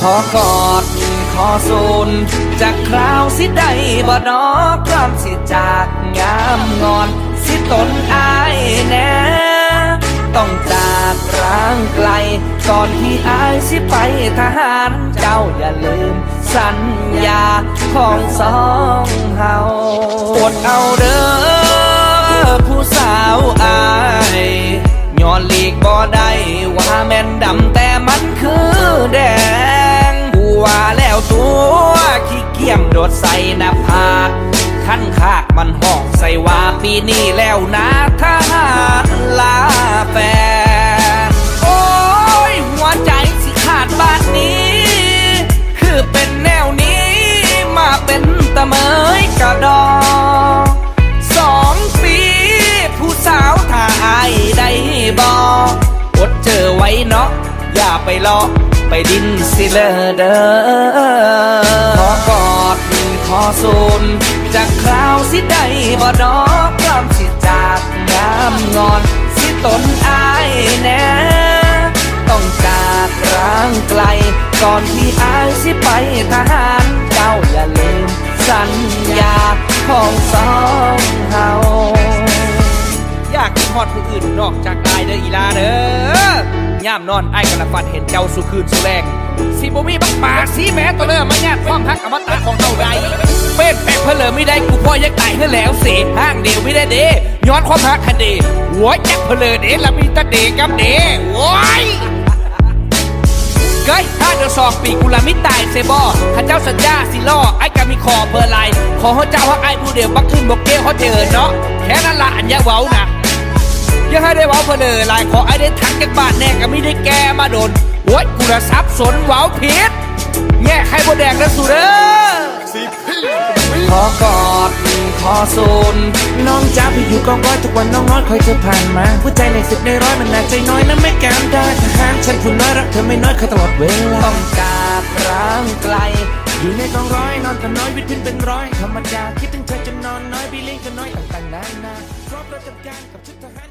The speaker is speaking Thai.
ขอกอดขอสูนจากคราวสิได้บ่ดอกความสิจากงามงอน สิตนอายแน่ต้องจากร้างไกล ก่อนที่อายสิไปทหารเจ้าอย่าลืม สัญญาของสองเฮาอดเอาเด้อ ปีนี้แล้วนะถ้าหาลาแฟน โอ้ย หัวใจสิขาดบาดนี้ คือเป็นแนวนี้มาเป็นตะเมยกระดองสองปี ผู้สาวถ้าอายได้บอกอดเจอไว้เนาะอย่าไปรอไปดินสิเลอเด้อขอกอด ขอสูนจากคราวสิได้บ่ดอกความสิจากงามงอน สิตนอายแน่ต้องจากร้างไกล ก่อนที่อายสิไปทหารเจ้าอย่าลืมสัญญาของสองเฮาอยากกินฮอดผู้อื่นนอกจากอายเด้ออีลาเด้อย่ามนอนไอ้ายกระฟันเห็นเจ้าสุคืนสุแรงสิบ่มีบักปากสีแม้ตัวเด้อมาญาติความพักอมตะของเฮา อไม่ได้กูพ่อยักตายเฮือแล้วเสียห้างเดียวไม่ได้เด้ย้อนความพักคดีหัวจักเพนเลเด้ละมีแตะเดกับเด้โว้ยเกยถ้าเดือสองปีกุลามิตายเซบอข้าเจ้าสัญญาสิล่อไอ้กามีคอเบอร์ไลน์ขอเขาเจ้าฮักไอ้ผู้เดียวบักขึ้นบกเกี้ยวเขาเจอเนาะแค่นั้นละอันยาเว้านะยังให้ได้เว้าเพนเลยลายขอไอ้ได้ทักกันบ้านแน่ก็ไม่ได้แกมาโดนโว้ยกูระซับสนเว้าผิดแง่ใครบ่แดกนะสุเด้อ ขอโซน น้องจ้าพี่อยู่กองร้อยทุกวันน้องน้อยคอยเธอผ่านมาผู้ใจในสิบในร้อยมันหนักใจน้อยนะไม่แกมได้ทหารฉันคุณน้อยรักเธอไม่น้อยคอยตลอดเวลาต้องจากร้างไกล อยู่ในกองร้อยนอนกันน้อยวิตขึ้นเป็นร้อยธรรมดาคิดถึงเธอจนนอนน้อยบีเลี้ยงกันน้อยต่างๆนานาพร้อมประจำการกับชุดทหาร